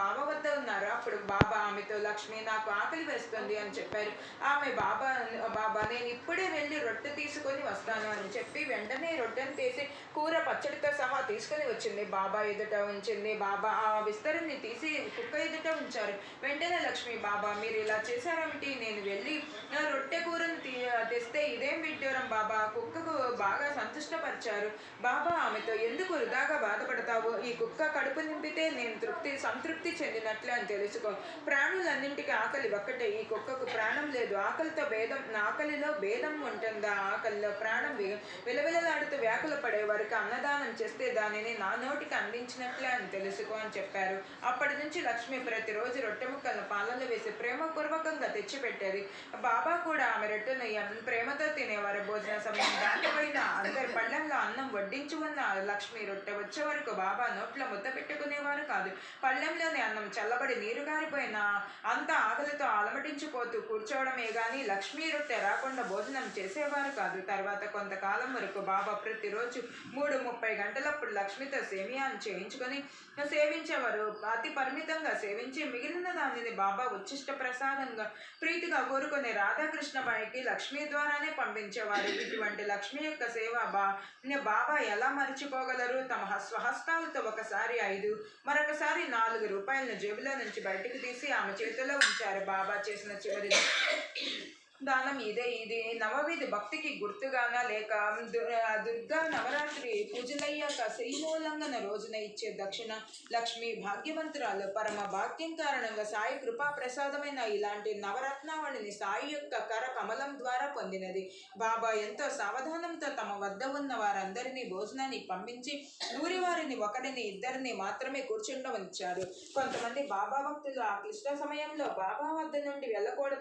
బాబా వద్ద ఉన్నారు. అప్పుడు బాబా ఆమెతో లక్ష్మి నాకు ఆకలి వేస్తుంది అని చెప్పారు. ఆమె బాబా బాబా నేను ఇప్పుడే వెళ్ళి రొట్టె తీసుకొని వస్తాను అని చెప్పి వెంటనే రొట్టెను తీసి కూర పచ్చడితో సహా తీసుకొని వచ్చింది. బాబా ఎదుట ఉంచింది. బాబా ఆ విస్తరణని తీసి కుక్క ఎదుట ఉంచారు. వెంటనే లక్ష్మి బాబా మీరు ఇలా చేశారేమిటి? నేను వెళ్ళి రొట్టె కూర తెస్తే ఇదేం విడ్డూరం బాబా? కుక్కకు బాగా సంతుష్టపరిచారు. బాబా ఆమెతో ఎందుకు వృధాగా బాధపడతావు? ఈ కుక్క కడుపు నింపితే నేను తృప్తి సంతృప్తి చెందినట్లే అని తెలుసుకో. ప్రాణులన్నింటికి ఆకలి ఒక్కటే. ఈ కుక్కకు ప్రాణం లేదు. ఆకలితో భేదం ఆకలిలో భేదం ఉంటుందా? ఆకలిలో ప్రాణం విలువ వ్యాకుల పడే వారికి అన్నదానం చేస్తే దానిని నా నోటికి అందించినట్లే అని తెలుసుకో అని చెప్పారు. అప్పటి నుంచి లక్ష్మి ప్రతిరోజు రొట్టె ముక్కలను పాలలో వేసి ప్రేమపూర్వకంగా తెచ్చిపెట్టేది. బాబా కూడా ఆమె రొట్టెను ప్రేమతో తినేవారు. భోజన సమయం దాటిపోయిన అందరి పళ్ళంలో అన్నం వడ్డించి ఉన్న లక్ష్మి రొట్టె వచ్చే వరకు బాబా నోట్లో ముద్ద పెట్టుకునేవారు కాదు. పళ్ళెంలోని అన్నం చల్లబడి నీరు గారిపోయినా అంత ఆకలితో అలమటించిపోతూ కూర్చోవడమే గాని లక్ష్మీ రొట్టె రాకుండా భోజనం చేసేవారు కాదు. తర్వాత కొంతకాలం వరకు బాబా ప్రతిరోజు మూడు ముప్పై గంటలప్పుడు లక్ష్మితో సేమియాను చేయించుకొని సేవించేవారు. అతి పరిమితంగా సేవించి మిగిలిన దానిని బాబా ఉచ్చిష్ట ప్రసాదంగా ప్రీతిగా కోరుకునే రాధాకృష్ణ బాయికి లక్ష్మీ ద్వారానే పంపించేవారు. ఇటువంటి లక్ష్మి యొక్క సేవ బా బాబా ఎలా మర్చిపోగలరు? తమ స్వహస్తాలతో ఒకసారి ఐదు మరొకసారి నాలుగు రూపాయలను జేబులో నుంచి బయటికి తీసి ఆమె చేతిలో ఉంచారు. బాబా చేసిన చివరి దానం ఇదే. ఇది నవవిధి భక్తికి గుర్తుగానా లేక దుర్గా నవరాత్రి పూజలయ్యాక శ్రీమూలంగన రోజున ఇచ్చే దక్షిణ లక్ష్మి భాగ్యవంతురాలు పరమ భాగ్యం కారణంగా సాయి కృపా ప్రసాదమైన ఇలాంటి నవరత్నావళిని సాయి యొక్క కర కమలం ద్వారా పొందినది. బాబా ఎంతో సావధానంతో తమ వద్ద ఉన్న వారందరినీ భోజనానికి పంపించి ఊరి వారిని ఒకరిని ఇద్దరిని మాత్రమే కూర్చుండవచ్చారు కొంతమంది బాబా భక్తులు ఆ క్లిష్ట సమయంలో బాబా వద్ద నుండి వెళ్ళకూడదు